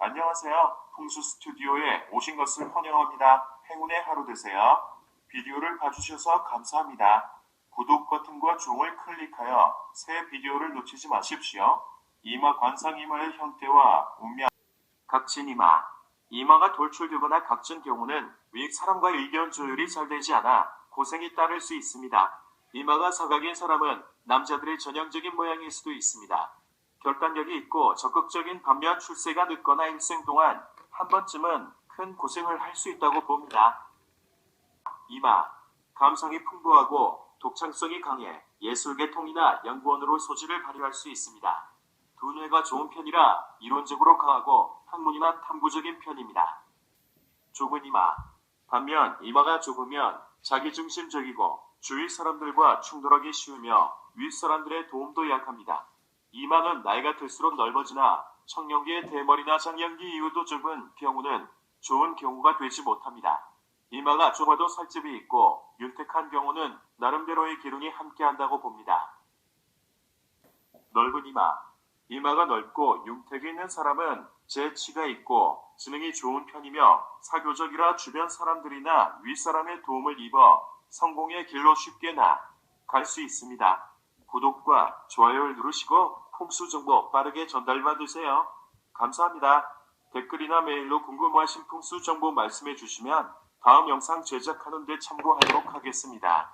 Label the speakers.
Speaker 1: 안녕하세요. 풍수 스튜디오에 오신 것을 환영합니다. 행운의 하루 되세요. 비디오를 봐주셔서 감사합니다. 구독 버튼과 종을 클릭하여 새 비디오를 놓치지 마십시오. 이마 관상 이마의 형태와 운명 각진 이마 이마가 돌출되거나 각진 경우는 윗 사람과의 의견 조율이 잘 되지 않아 고생이 따를 수 있습니다. 이마가 사각인 사람은 남자들의 전형적인 모양일 수도 있습니다. 결단력이 있고 적극적인 반면 출세가 늦거나 일생 동안 한 번쯤은 큰 고생을 할 수 있다고 봅니다. 이마 감성이 풍부하고 독창성이 강해 예술계통이나 연구원으로 소질을 발휘할 수 있습니다. 두뇌가 좋은 편이라 이론적으로 강하고 학문이나 탐구적인 편입니다. 좁은 이마 반면 이마가 좁으면 자기중심적이고 주위 사람들과 충돌하기 쉬우며 윗사람들의 도움도 약합니다. 이마는 나이가 들수록 넓어지나 청년기의 대머리나 장년기 이후도 좁은 경우는 좋은 경우가 되지 못합니다. 이마가 좁아도 살집이 있고 윤택한 경우는 나름대로의 기운이 함께한다고 봅니다. 넓은 이마 이마가 넓고 융택이 있는 사람은 재치가 있고 지능이 좋은 편이며 사교적이라 주변 사람들이나 윗사람의 도움을 입어 성공의 길로 쉽게 나갈 수 있습니다. 구독과 좋아요를 누르시고 풍수 정보 빠르게 전달받으세요. 감사합니다. 댓글이나 메일로 궁금하신 풍수 정보 말씀해 주시면 다음 영상 제작하는 데 참고하도록 하겠습니다.